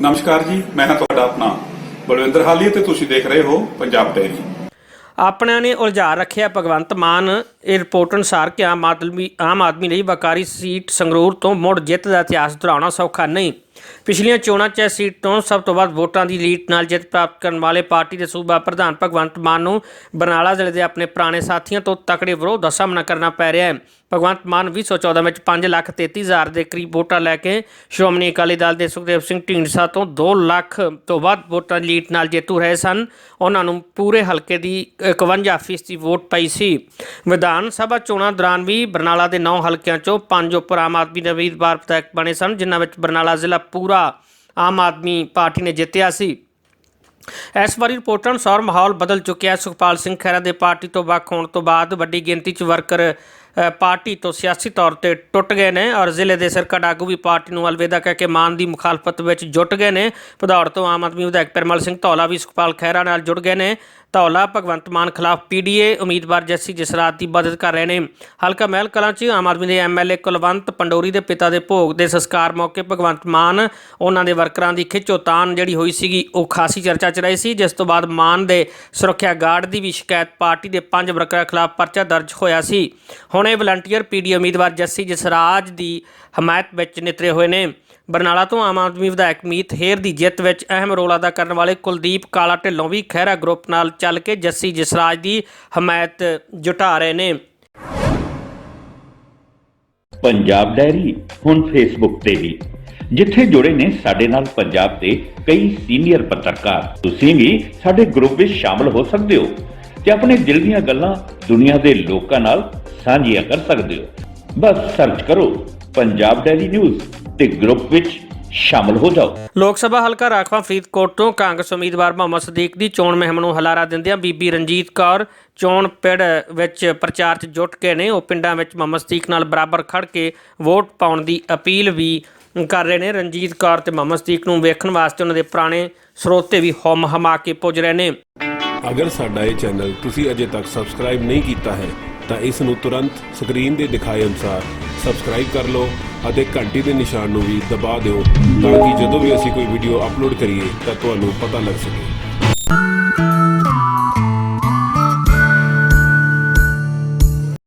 ਨਮਸਕਾਰ ਜੀ, ਮੈਂ ਹਾਂ ਤੁਹਾਡਾ ਆਪਣਾ ਬਲਵਿੰਦਰ ਹਾਲੀ ਤੇ ਤੁਸੀਂ ਦੇਖ ਰਹੇ ਹੋ ਪੰਜਾਬ ਡੈਰੀ ਆਪਣਿਆਂ ਨੇ ਉਲਝਾ ਰੱਖਿਆ ਭਗਵੰਤ ਮਾਨ ਇਹ ਰਿਪੋਰਟ ਅਨੁਸਾਰ ਕਿ ਆਮ ਆਦਮੀ ਆਮ ਆਦਮੀ ਲਈ ਵਕਾਰੀ ਸੀਟ ਸੰਗਰੂਰ ਤੋਂ ਮੁੜ ਜਿੱਤ ਦਾ ਇਤਿਹਾਸ ਦੁਹਰਾਉਣਾ ਸੌਖਾ ਨਹੀਂ। ਪਿਛਲੀਆਂ ਚੋਣਾਂ 'ਚ ਇਸ ਸੀਟ ਤੋਂ ਸਭ ਤੋਂ ਵੱਧ ਵੋਟਾਂ ਦੀ ਲੀਡ ਨਾਲ ਜਿੱਤ ਪ੍ਰਾਪਤ ਕਰਨ ਵਾਲੇ ਪਾਰਟੀ ਦੇ ਸੂਬਾ ਪ੍ਰਧਾਨ ਭਗਵੰਤ ਮਾਨ ਨੂੰ ਬਰਨਾਲਾ ਜ਼ਿਲ੍ਹੇ ਦੇ ਆਪਣੇ ਪੁਰਾਣੇ ਸਾਥੀਆਂ ਤੋਂ ਤਕੜੇ ਵਿਰੋਧ ਦਾ ਸਾਹਮਣਾ ਕਰਨਾ ਪੈ ਰਿਹਾ ਹੈ। ਭਗਵੰਤ ਮਾਨ 2014 ਵਿੱਚ 5 ਲੱਖ 33 ਹਜ਼ਾਰ ਦੇ ਕਰੀਬ ਵੋਟਾਂ ਲੈ ਕੇ ਸ਼੍ਰੋਮਣੀ ਅਕਾਲੀ ਦਲ ਦੇ ਸੁਖਦੇਵ ਸਿੰਘ ਢੀਂਡਸਾ ਤੋਂ 2 ਲੱਖ ਤੋਂ ਵੱਧ ਵੋਟਾਂ ਦੀ ਲੀਡ ਨਾਲ ਜੇਤੂ ਰਹੇ ਸਨ। ਉਹਨਾਂ ਨੂੰ ਪੂਰੇ ਹਲਕੇ ਦੀ 51 ਫੀਸਦੀ ਵੋਟ ਪਈ ਸੀ। ਵਿਧਾਨ ਵਿਧਾਨ ਸਭਾ ਚੋਣਾਂ ਦੌਰਾਨ ਵੀ ਬਰਨਾਲਾ ਦੇ 9 ਹਲਕਿਆਂ ਚੋਂ 5 ਉੱਪਰ ਆਮ ਆਦਮੀ ਦੇ ਉਮੀਦਵਾਰ ਵਿਧਾਇਕ ਬਣੇ ਸਨ, ਜਿਨ੍ਹਾਂ ਵਿੱਚ ਬਰਨਾਲਾ ਜ਼ਿਲ੍ਹਾ ਪੂਰਾ ਆਮ ਆਦਮੀ ਪਾਰਟੀ ਨੇ ਜਿੱਤਿਆ ਸੀ। ਇਸ ਵਾਰੀ ਰਿਪੋਰਟਾਂ ਅਨੁਸਾਰ ਮਾਹੌਲ ਬਦਲ ਚੁੱਕਿਆ। ਸੁਖਪਾਲ ਸਿੰਘ ਖਹਿਰਾ ਦੇ ਪਾਰਟੀ ਤੋਂ ਵੱਖ ਹੋਣ ਤੋਂ ਬਾਅਦ ਵੱਡੀ ਗਿਣਤੀ 'ਚ ਵਰਕਰ ਪਾਰਟੀ ਤੋਂ ਸਿਆਸੀ ਤੌਰ ਤੇ ਟੁੱਟ ਗਏ ਨੇ ਔਰ ਜ਼ਿਲ੍ਹੇ ਦੇ ਸਰਕਟ ਆਗੂ ਵੀ ਪਾਰਟੀ ਨੂੰ ਅਲਵਿਦਾ ਕਹਿ ਕੇ ਮਾਨ ਦੀ ਮੁਖਾਲਫਤ ਵਿੱਚ ਜੁਟ ਗਏ ਨੇ। ਭਦੌੜ ਤੋਂ ਆਮ ਆਦਮੀ ਵਿਧਾਇਕ ਪਰਮਲ ਸਿੰਘ ਧੌਲਾ ਵੀ ਸੁਖਪਾਲ ਖਹਿਰਾ ਨਾਲ ਜੁੜ ਗਏ ਨੇ। ਧੌਲਾ, ਭਗਵੰਤ ਮਾਨ ਖਿਲਾਫ ਪੀਡੀਏ ਉਮੀਦਵਾਰ ਜੱਸੀ ਜਸਰਾਤ ਦੀ ਮਦਦ ਕਰ ਰਹੇ ਨੇ। ਹਲਕਾ ਮਹਿਲ ਕਲਾਂ 'ਚ ਆਮ ਆਦਮੀ ਦੇ ਐਮਐਲਏ ਕੁਲਵੰਤ ਪੰਡੋਰੀ ਦੇ ਪਿਤਾ ਦੇ ਭੋਗ ਦੇ ਸੰਸਕਾਰ ਮੌਕੇ ਭਗਵੰਤ ਮਾਨ, ਉਹਨਾਂ ਦੇ ਵਰਕਰਾਂ ਦੀ ਖਿੱਚੋਤਾਨ ਜਿਹੜੀ ਹੋਈ ਸੀਗੀ, ਉਹ ਖਾਸੀ ਚਰਚਾ 'ਚ ਰਹੀ ਸੀ। ਜਿਸ ਤੋਂ ਬਾਅਦ ਮਾਨ ਦੇ ਸੁਰੱਖਿਆ ਗਾਰਡ ਦੀ ਵੀ ਸ਼ਿਕਾਇਤ ਪਾਰਟੀ ਦੇ ਪੰਜ ਵਰਕਰਾਂ ਖਿਲਾਫ ਪਰਚਾ ਦਰਜ ਹੋਇਆ ਸੀ। ਹੁਣ ਇਹ ਵਲੰਟੀਅਰ ਪੀਡੀ ਉਮੀਦਵਾਰ ਜੱਸੀ ਜਸਰਾਜ ਦੀ ਹਮਾਇਤ ਵਿੱਚ ਨਿਤਰੇ ਹੋਏ ਨੇ। ਬਰਨਾਲਾ ਤੋਂ ਆਮ ਆਦਮੀ ਵਿਧਾਇਕ ਮੀਤ ਹੇਰ ਦੀ ਜਿੱਤ ਵਿੱਚ ਅਹਿਮ ਰੋਲ ਅਦਾ ਕਰਨ ਵਾਲੇ ਕੁਲਦੀਪ ਕਾਲਾ ਢਿੱਲੋਂ ਵੀ ਖਹਿਰਾ ਗਰੁੱਪ ਨਾਲ ਚੱਲ ਕੇ ਜੱਸੀ ਜਸਰਾਜ ਦੀ ਹਮਾਇਤ ਜੁਟਾ ਰਹੇ ਨੇ। ਪੰਜਾਬ ਡਾਇਰੀ, ਹੁਣ ਫੇਸਬੁੱਕ ਤੇ ਵੀ। ਜਿੱਥੇ ਜੁੜੇ ਨੇ ਸਾਡੇ ਨਾਲ ਪੰਜਾਬ ਦੇ ਕਈ ਸੀਨੀਅਰ ਪੱਤਰਕਾਰ। ਤੁਸੀਂ ਵੀ ਸਾਡੇ ਗਰੁੱਪ ਵਿੱਚ ਸ਼ਾਮਲ ਹੋ ਸਕਦੇ ਹੋ ਤੇ ਆਪਣੇ ਦਿਲ ਦੀਆਂ ਗੱਲਾਂ ਦੁਨੀਆ ਦੇ ਲੋਕਾਂ ਨਾਲ ਸਾਂਝੀਆਂ ਕਰ ਸਕਦੇ ਹੋ। ਬਸ ਸਰਚ ਕਰੋ ਪੰਜਾਬ ਡਾਇਰੀ ਨਿਊਜ਼ ਤੇ ਗਰੁੱਪ ਵਿੱਚ ਸ਼ਾਮਲ ਹੋ ਜਾਓ। ਲੋਕ ਸਭਾ ਹਲਕਾ ਰਾਖਵਾ ਫਰੀਦਕੋਟ ਤੋਂ ਕਾਂਗਰਸ ਉਮੀਦਵਾਰ ਮੁਹੰਮਦ ਸਦੀਕ ਦੀ ਚੋਣ ਮੁਹਿੰਮ ਨੂੰ ਹਲਾਰਾ ਦਿੰਦਿਆਂ ਬੀਬੀ ਰਣਜੀਤ ਕੌਰ ਚੋਣ ਪਿੜ ਵਿੱਚ ਪ੍ਰਚਾਰ 'ਚ ਜੁਟ ਕੇ ਨੇ। ਉਹ ਪਿੰਡਾਂ ਵਿੱਚ ਮੁਹੰਮਦ ਸਦੀਕ ਨਾਲ ਬਰਾਬਰ ਖੜ ਕੇ ਵੋਟ ਪਾਉਣ ਦੀ ਅਪੀਲ ਵੀ ਕਰ ਰਹੇ ਨੇ। ਰਣਜੀਤ ਕੌਰ ਤੇ ਮੁਹੰਮਦ ਸਦੀਕ ਨੂੰ ਵੇਖਣ ਵਾਸਤੇ ਉਹਨਾਂ ਦੇ ਪੁਰਾਣੇ ਸਰੋਤੇ ਵੀ ਹਮ ਹਮਾ ਕੇ ਪੁੱਜ ਰਹੇ ਨੇ। ਅਗਰ ਸਾਡਾ ਇਹ ਚੈਨਲ ਤੁਸੀਂ ਅਜੇ ਤੱਕ ਸਬਸਕ੍ਰਾਈਬ ਨਹੀਂ ਕੀਤਾ ਹੈ ਤਾਂ ਇਸ ਨੂੰ ਤੁਰੰਤ ਸਕਰੀਨ ਦੇ ਦਿਖਾਏ ਅਨੁਸਾਰ ਸਬਸਕ੍ਰਾਈਬ ਕਰ ਲਓ ਅਤੇ ਘੰਟੀ ਦੇ ਨਿਸ਼ਾਨ ਨੂੰ ਵੀ ਦਬਾ ਦਿਓ ਤਾਂ ਕਿ ਜਦੋਂ ਵੀ ਅਸੀਂ ਕੋਈ ਵੀਡੀਓ ਅਪਲੋਡ ਕਰੀਏ ਤਾਂ ਤੁਹਾਨੂੰ ਪਤਾ ਲੱਗ ਸਕੇ।